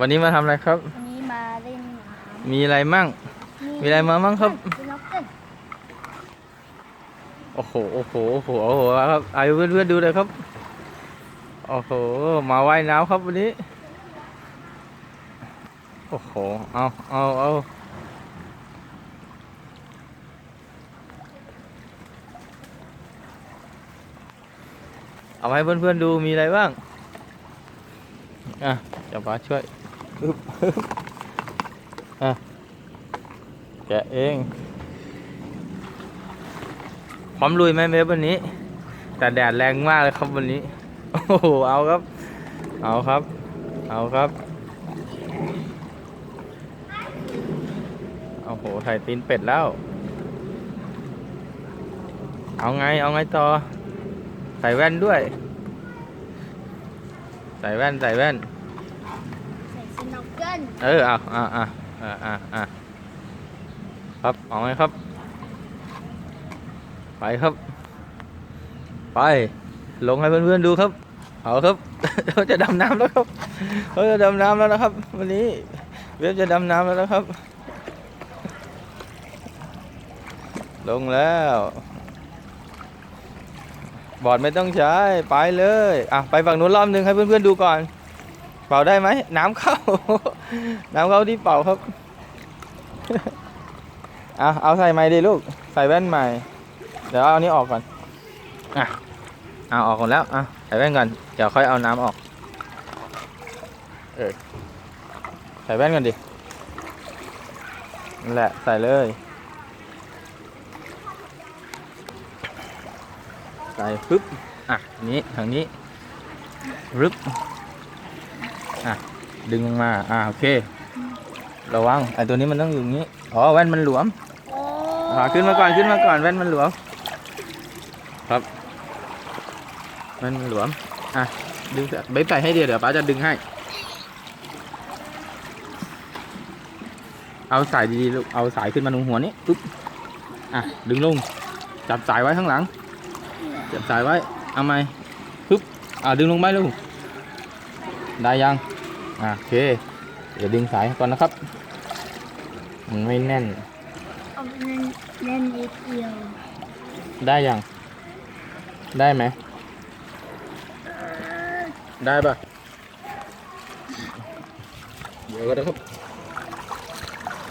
วันนี้มาทำอะไรครับ วันนี้มาเล่นน้มีอะไรมั่งำมีอะไรมามั่งครับมีนกเต้นโอ้โห โอ้โห โอ้โห โอ้โห ครับอายุเพื่อนๆดูเลยครับ โอ้โห มาว่ายน้ำครับวันนี้ โอ้โห เอาเอาเอาเอาให้เพื่อนๆดูมีอะไรบ้าง อะ เดี๋ยวาช่วยอึบอึบอะแกะเอง พร้อมลุยไหมเวฟวันนี้ แต่แดดแรงมากเลยครับวันนี้ โอ้โห เอาครับ เอาครับ เอาครับโอ้โหถ่ายตีนเป็ดแล้ว เอาไง เอาไงต่อ ใส่แว่นด้วย ใส่แว่น ใส่แว่น นเออเอาอะอะอะอะอะครับเอาไงครับ ไปครับ ไป ลงให้เพื่อนๆดูครับ เอาครับเขาจะดำน้ำแล้วครับเขาจะดำน้ำแล้วนะครับ วันนี้เว็บจะดำน้ำแล้วนะครับ ลงแล้ว บอร์ดไม่ต้องใช้ ไปเลย อะ ไปฝั่งนู้นรอบนึงให้เพื่อนๆดูก่อน เป่าได้ไหม น้ำเข้า น้ำเข้าที่เป่าครับ เอาเอาใส่ไม้ดิลูก ใส่แว่นใหม่ เดี๋ยวเอาอันนี้ออกก่อน อะ เอาออกก่อนแล้ว อะ ใส่แว่นก่อน เดี๋ยวค่อยเอาน้ำออก เออ ใส่แว่นก่อนดินั่นแหละ ใส่เลย ใส่ปึ๊บ อะนนี้ ทางนี้รึบอะ ดึงลงมาอ่าโอเค ระวังไอ้ตัวนี้มันต้องอยู่อย่างนี้อ๋อแว่นมันหลวมโอ้อ่าขึ้นมาก่อนขึ้นมาก่อนแว่นมันหลวม ครับแว่นมันหลวมอะดึงใส่ใบใส่ให้เดียวเดี๋ยวป้าจะดึงให้ เอาสายดีๆลูกเอาสายขึ้นมาตรงหัวนี้ปุ๊บอะดึงลงจับสายไว้ข้างหลัง จับสายไว้เอาไหมปุ๊บอะดึงลงไปลูกได้ยังอะ โอเค เดี๋ยวดึงสายก่อนนะครับ มันไม่แน่นเอาเล่นเล่นนิดเดียว ได้ยัง ได้ไหม ได้ปะเดี๋ยวก็นะครับ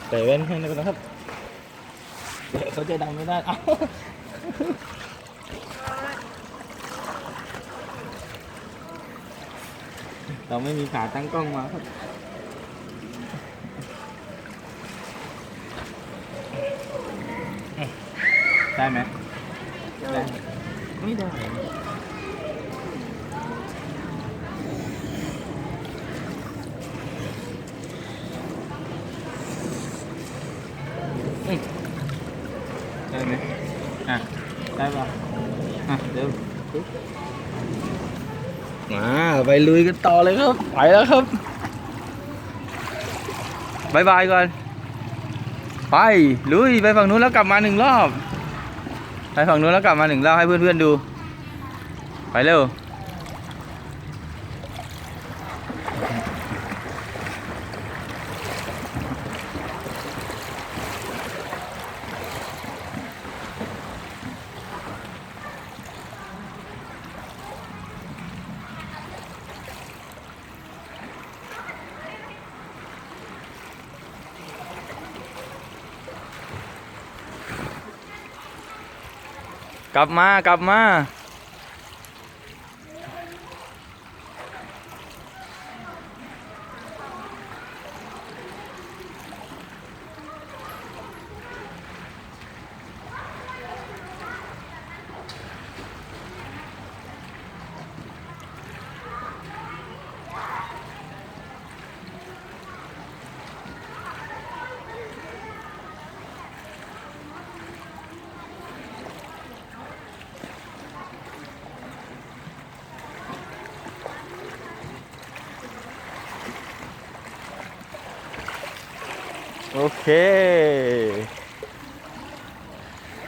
ใส่แว่นให้นะครับ เดี๋ยวเขาจะดังไม่ได้ เอ้า เราไม่มีขาตั้งกล้องมาครับได้ไหมได้ไหมไม่ได้ได้ไหมอะ ได้ป่ะอะ เดี๋ยวปึ๊บ มาไปลุยกันต่อเลยครับ ไปแล้วครับบายบายก่อน ไปลุยไปฝั่งนู้นแล้วกลับมาหนึ่งรอบ ไปฝั่งนู้นแล้วกลับมาหนึ่งรอบให้เพื่อนๆดู ไปเร็ว กลับมากลับมา โอเค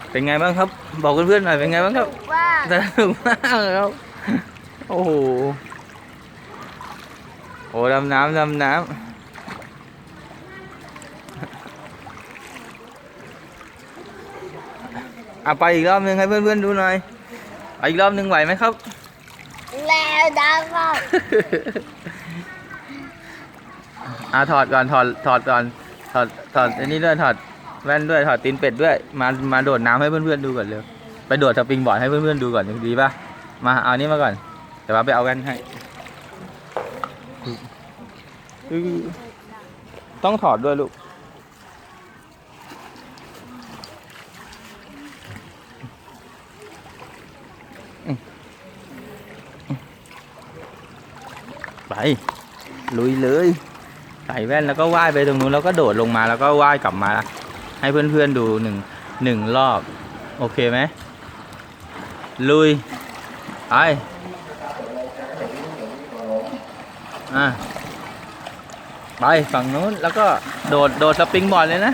เป็นไงบ้างครับ บอกเพื่อนๆหน่อยเป็นไงบ้างครับว่าสนุกมากครับโอ้โหโออ้ดำน้ำดำน้ำอะไปอีกรอบนึงให้เพื่อนๆดูหน่อยไปอีกรอบนึงไหวไหมครับแล้วดาวก็อะถอดก่อนถอดถอดก่อนถ อดถอดอันนี้ด้วยถอดแว่นด้วยถอดตีนเป็ดด้วย มามาโดดน้ำให้เพื่อนๆดูก่อนเร็วไปโดดสปริงบอร์ดให้เพื่อนๆดูก่อนดีป่ะมาเอานี้มาก่อนเดี๋ยวว่าไปเอาแว่นให้ต้องถอดด้วยลูกไปลุยเลย แว่นแล้วก็ว่ายไปตรงนู้นแล้วก็โดดลงมาแล้วก็ว่ายกลับมา ให้เพื่อนๆดูหนึ่งหนึ่งรอบ โอเคไหมลุยไปอะไปฝั่งนู้นแล้วก็โดดโดดสปริงบอร์ดเลยนะ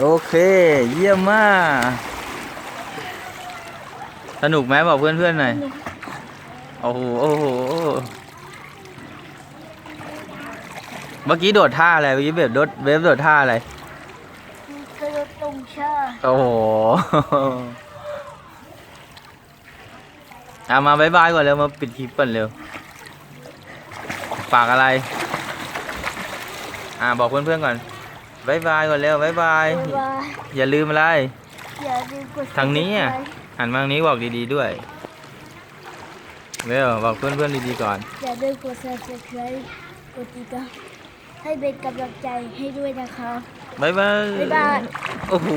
โอเค เยี่ยมมาก สนุกไหมบอกเพื่อนๆหน่อย โอ้โห โอ้โห เมื่อกี้โดดท่าอะไร เมื่อกี้เว็บโดดเว็บโดดท่าอะไรกระโดดตรงเชือกโอ้โหเอามาบายบายก่อนเร็ว มาปิดคลิปก่อนเร็ว ฝากอะไร อ่าบอกเพื่อนๆก่อน บายบายก่อนเร็วบายบาย บ๊ายบายอย่าลืมอะไร อย่าลืมกด ทางนี้อะ subscribe หันมาทางนี้บอกดีๆด้วย เร็วบอกเพื่อนๆดีๆก่อน อย่าลืมกด subscribe กดติดตามให้เป็นกำลังใจให้ด้วยนะครับบายบาย บ๊ายบาย โอ้โห